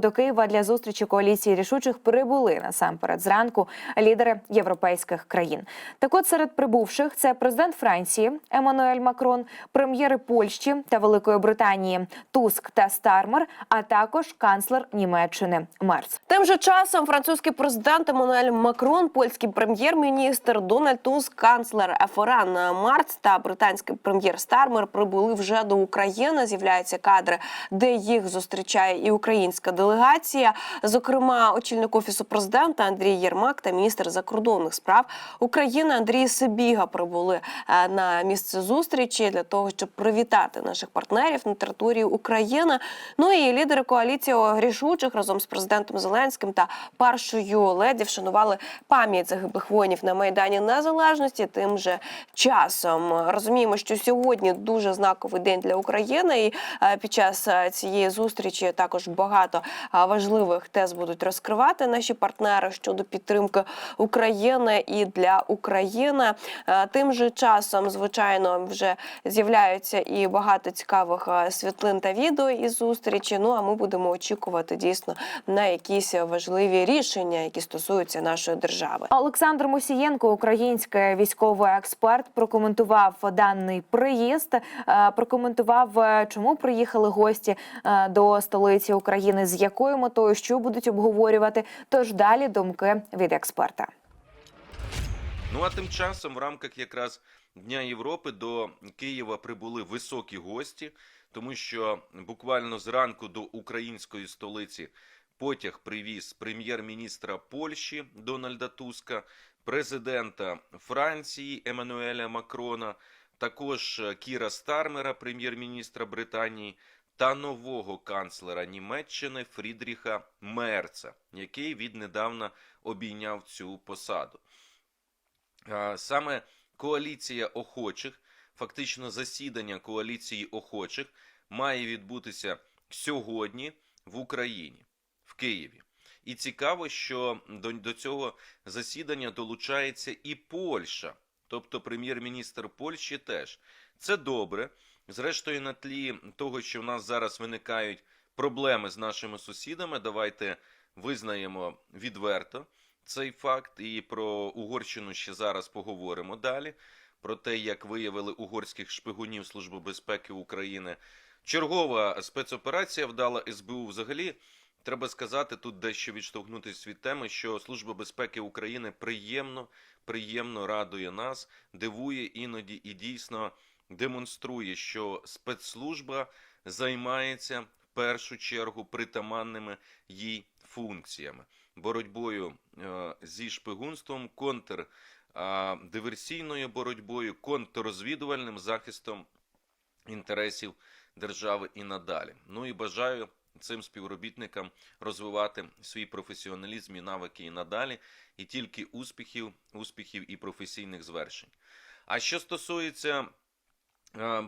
До Києва для зустрічі коаліції рішучих прибули насамперед зранку лідери європейських країн. Так от серед прибувших це президент Франції Еммануель Макрон, прем'єри Польщі та Великої Британії Туск та Стармер, а також канцлер Німеччини Мерц. Тим же часом французький президент Еммануель Макрон, польський прем'єр-міністр Дональд Туск, канцлер ФРН Марц та британський прем'єр Стармер прибули вже до України. З'являються кадри, де їх зустрічає і українська делегація. Зокрема, очільник офісу президента Андрій Єрмак та міністр закордонних справ України Андрій Сибіга прибули е, на місце зустрічі для того, щоб привітати наших партнерів на території України. Ну і лідери коаліції рішучих разом з президентом Зеленським та першою леді вшанували пам'ять загиблих воїнів на майдані Незалежності. Тим же часом розуміємо, що сьогодні дуже знаковий день для України, і е, під час е, цієї зустрічі також багато важливих тез будуть розкривати наші партнери щодо підтримки України і для України. Тим же часом, звичайно, вже з'являються і багато цікавих світлин та відео із зустрічі. Ну а ми будемо очікувати дійсно на якісь важливі рішення, які стосуються нашої держави. Олександр Мусієнко, український військовий експерт, прокоментував даний приїзд. Прокоментував, е, чому приїхали гості е, до столиці України, з якою метою що будуть обговорювати. Тож далі думки від експерта. Ну а тим часом, в рамках якраз Дня Європи до Києва прибули високі гості, тому що буквально зранку до української столиці потяг привіз прем'єр-міністра Польщі Дональда Туска, президента Франції Еммануеля Макрона, також Кіра Стармера, прем'єр-міністра Британії, та нового канцлера Німеччини Фрідріха Мерца, який віднедавна обійняв цю посаду. Саме коаліція охочих, фактично засідання коаліції охочих, має відбутися сьогодні в Україні, в Києві. І цікаво, що до, до цього засідання долучається і Польща, тобто прем'єр-міністр Польщі теж. Це добре. Зрештою, на тлі того, що в нас зараз виникають проблеми з нашими сусідами, давайте визнаємо відверто цей факт, і про Угорщину ще зараз поговоримо далі. Про те, як виявили угорських шпигунів Служби безпеки України. Чергова спецоперація вдала СБУ. Взагалі, треба сказати тут дещо відштовхнутися від теми, що Служба безпеки України приємно, приємно радує нас, дивує іноді і дійсно демонструє, що спецслужба займається в першу чергу притаманними їй функціями боротьбою е, зі шпигунством, контрдиверсійною боротьбою, контррозвідувальним захистом інтересів держави і надалі. Ну і бажаю цим співробітникам розвивати свій професіоналізм і навики і надалі, і тільки успіхів, успіхів і професійних звершень. А що стосується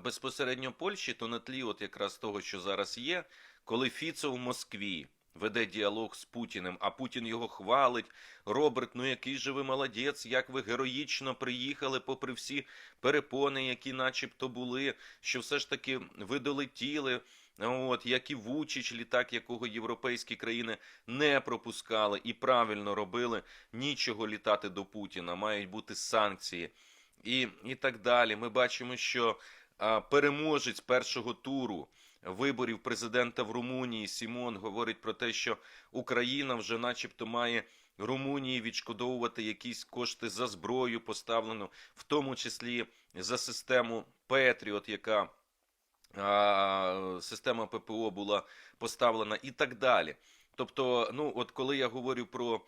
безпосередньо Польщі, то на тлі, от якраз того, що зараз є, коли Фіцо в Москві веде діалог з Путіним, а Путін його хвалить. Роберт, ну який же ви молодець, як ви героїчно приїхали, попри всі перепони, які начебто були, що все ж таки ви долетіли. От як і Вучич, літак, якого європейські країни не пропускали і правильно робили, нічого літати до Путіна, мають бути санкції і, і так далі. Ми бачимо, що переможець першого туру виборів президента в Румунії Сімон говорить про те, що Україна вже, начебто, має Румунії відшкодовувати якісь кошти за зброю, поставлену, в тому числі за систему Петріот, яка а, система ППО була поставлена, і так далі. Тобто, ну от коли я говорю про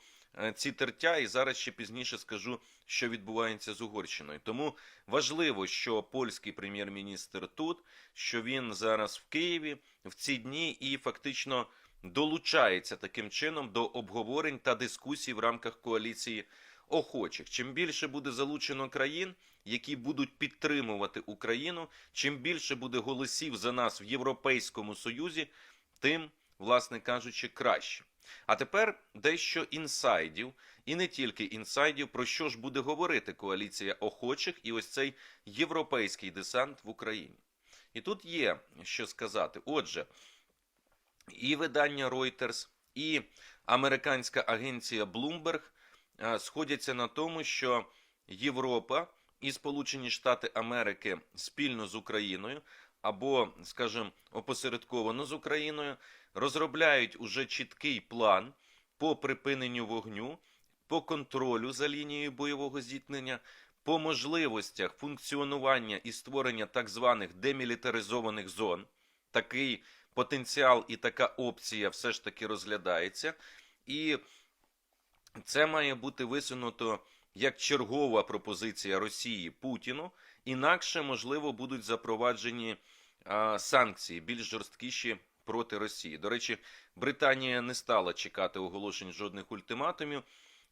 ці тертя, і зараз ще пізніше скажу, що відбувається з Угорщиною. Тому важливо, що польський прем'єр-міністр тут, що він зараз в Києві в ці дні і фактично долучається таким чином до обговорень та дискусій в рамках коаліції охочих. Чим більше буде залучено країн, які будуть підтримувати Україну, чим більше буде голосів за нас в Європейському Союзі, тим, власне кажучи, краще. А тепер дещо інсайдів, і не тільки інсайдів, про що ж буде говорити коаліція охочих і ось цей європейський десант в Україні. І тут є що сказати. Отже, і видання Reuters, і американська агенція Bloomberg е, сходяться на тому, що Європа і Сполучені Штати Америки спільно з Україною або, скажімо, опосередковано з Україною розробляють уже чіткий план по припиненню вогню, по контролю за лінією бойового зіткнення, по можливостях функціонування і створення так званих демілітаризованих зон. Такий потенціал і така опція все ж таки розглядається. І це має бути висунуто як чергова пропозиція Росії Путіну. Інакше, можливо, будуть запроваджені а, санкції більш жорсткіші проти Росії. До речі, Британія не стала чекати оголошень жодних ультиматумів,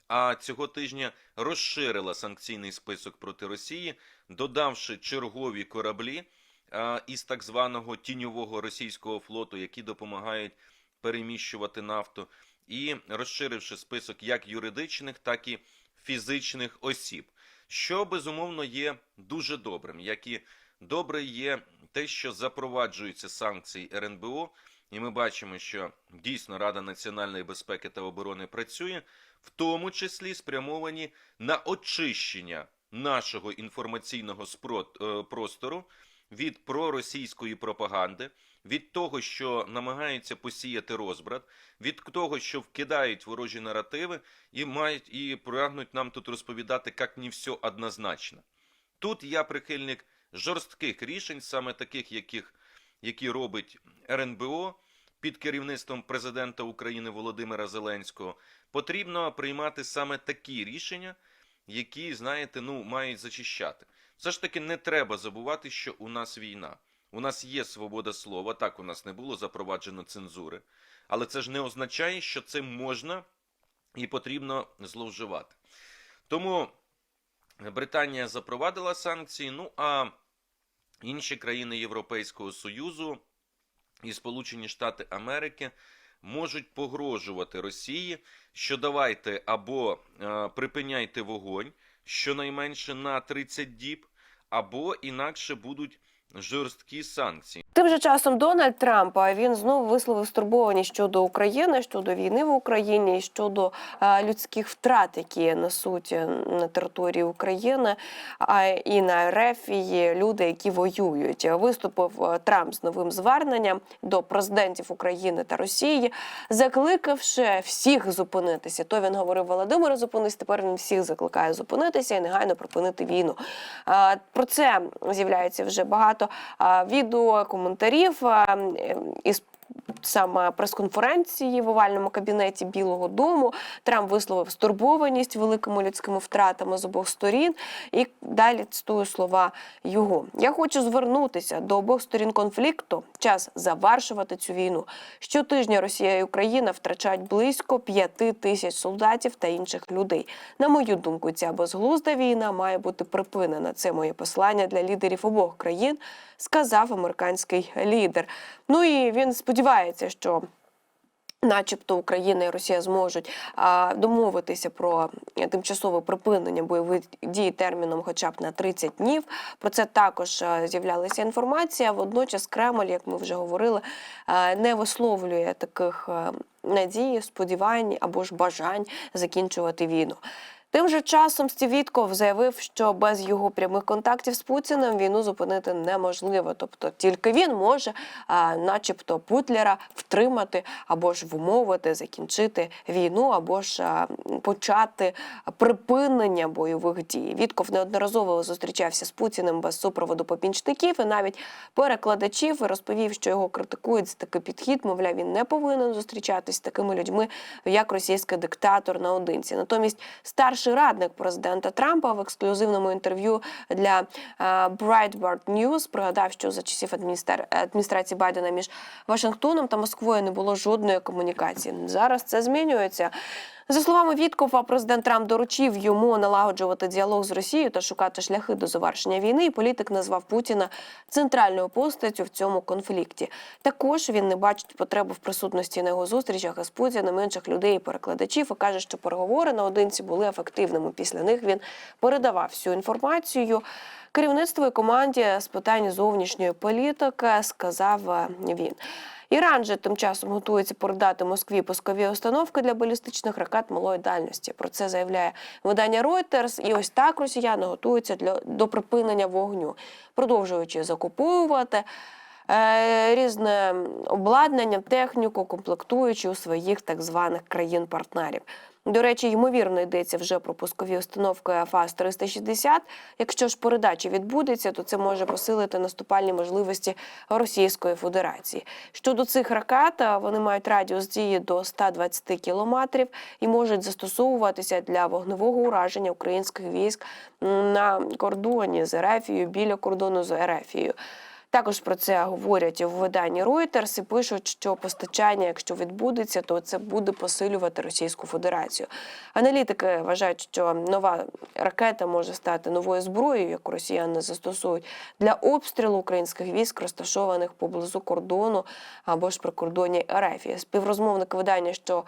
а цього тижня розширила санкційний список проти Росії, додавши чергові кораблі із так званого тіньового російського флоту, які допомагають переміщувати нафту, і розширивши список як юридичних, так і фізичних осіб, що безумовно є дуже добрим, як і добре є те, що запроваджуються санкції РНБО, і ми бачимо, що дійсно Рада національної безпеки та оборони працює, в тому числі спрямовані на очищення нашого інформаційного е, простору від проросійської пропаганди, від того, що намагаються посіяти розбрат, від того, що вкидають ворожі наративи і мають і прагнуть нам тут розповідати, як не все однозначно. Тут я прихильник жорстких рішень, саме таких, яких, які робить РНБО під керівництвом президента України Володимира Зеленського. Потрібно приймати саме такі рішення, які, знаєте, ну, мають зачищати. Все ж таки не треба забувати, що у нас війна. У нас є свобода слова, так у нас не було запроваджено цензури, але це ж не означає, що цим можна і потрібно зловживати. Тому Британія запровадила санкції, ну а інші країни Європейського Союзу і Сполучені Штати Америки можуть погрожувати Росії, що давайте або е, припиняйте вогонь щонайменше на 30 діб, або інакше будуть жорсткі санкції. Тим же часом Дональд Трамп він знову висловив стурбованість щодо України, щодо війни в Україні, щодо а, людських втрат, які несуть е, на території України, а і на РФ і люди, які воюють. Виступив е, Трамп з новим зверненням до президентів України та Росії, закликавши всіх зупинитися. То він говорив Володимира зупинись. Тепер він всіх закликає зупинитися і негайно припинити війну. Про це з'являється вже багато а, відео, коментарів із саме прес-конференції в овальному кабінеті Білого Дому. Трамп висловив стурбованість великими людськими втратами з обох сторін. І далі цитую слова його. Я хочу звернутися до обох сторін конфлікту. Час завершувати цю війну. Щотижня Росія і Україна втрачають близько п'яти тисяч солдатів та інших людей. На мою думку, ця безглузда війна має бути припинена. Це моє послання для лідерів обох країн, сказав американський лідер. Ну і він сподівається, що. Начебто Україна і Росія зможуть а, домовитися про тимчасове припинення бойових дій терміном, хоча б на 30 днів. Про це також з'являлася інформація. Водночас Кремль, як ми вже говорили, не висловлює таких надій, сподівань або ж бажань закінчувати війну. Тим же часом Стів Вітков заявив, що без його прямих контактів з Путіним війну зупинити неможливо. Тобто тільки він може, а, начебто, Путлера втримати або ж вмовити закінчити війну, або ж а, почати припинення бойових дій. Вітков неодноразово зустрічався з Путіним без супроводу попінчників і навіть перекладачів і розповів, що його критикують за такий підхід. Мовляв, він не повинен зустрічатись з такими людьми, як російський диктатор наодинці. Натомість старший радник президента Трампа в ексклюзивному інтерв'ю для е, Breitbart News пригадав, що за часів адміністра- адміністрації Байдена між Вашингтоном та Москвою не було жодної комунікації. Зараз це змінюється. За словами Віткова, президент Трамп доручив йому налагоджувати діалог з Росією та шукати шляхи до завершення війни. І політик назвав Путіна центральною постаттю в цьому конфлікті. Також він не бачить потреби в присутності на його зустрічах із Путіним інших людей і перекладачів і каже, що переговори наодинці були ефективними. Після них він передавав всю інформацію. Керівництво і команді з питань зовнішньої політики сказав е, він. Іран же тим часом готується передати Москві пускові установки для балістичних ракет малої дальності. Про це заявляє видання Reuters. І ось так росіяни готуються для до припинення вогню, продовжуючи закуповувати. е, Різне обладнання, техніку, комплектуючи у своїх так званих країн-партнерів. До речі, ймовірно, йдеться вже про пускові установки ФАС 360 Якщо ж передача відбудеться, то це може посилити наступальні можливості Російської Федерації. Щодо цих ракет, вони мають радіус дії до 120 кілометрів і можуть застосовуватися для вогневого ураження українських військ на кордоні з Ерефією, біля кордону з Ерефією. Також про це говорять в виданні Reuters і пишуть, що постачання, якщо відбудеться, то це буде посилювати Російську Федерацію. Аналітики вважають, що нова ракета може стати новою зброєю, яку росіяни застосують для обстрілу українських військ, розташованих поблизу кордону або ж при кордоні РФ. Співрозмовник видання, що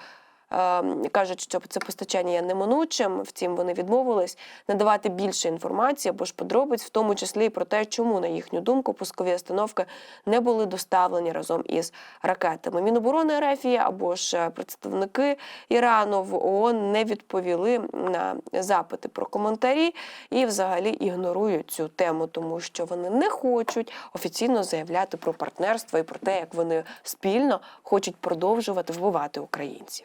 кажуть, що це постачання є неминучим. Втім, вони відмовились надавати більше інформації або ж подробиць, в тому числі і про те, чому, на їхню думку, пускові установки не були доставлені разом із ракетами. Міноборони РФ або ж е, представники Ірану в ООН не відповіли на запити про коментарі і взагалі ігнорують цю тему, тому що вони не хочуть офіційно заявляти про партнерство і про те, як вони спільно хочуть продовжувати вбивати українців.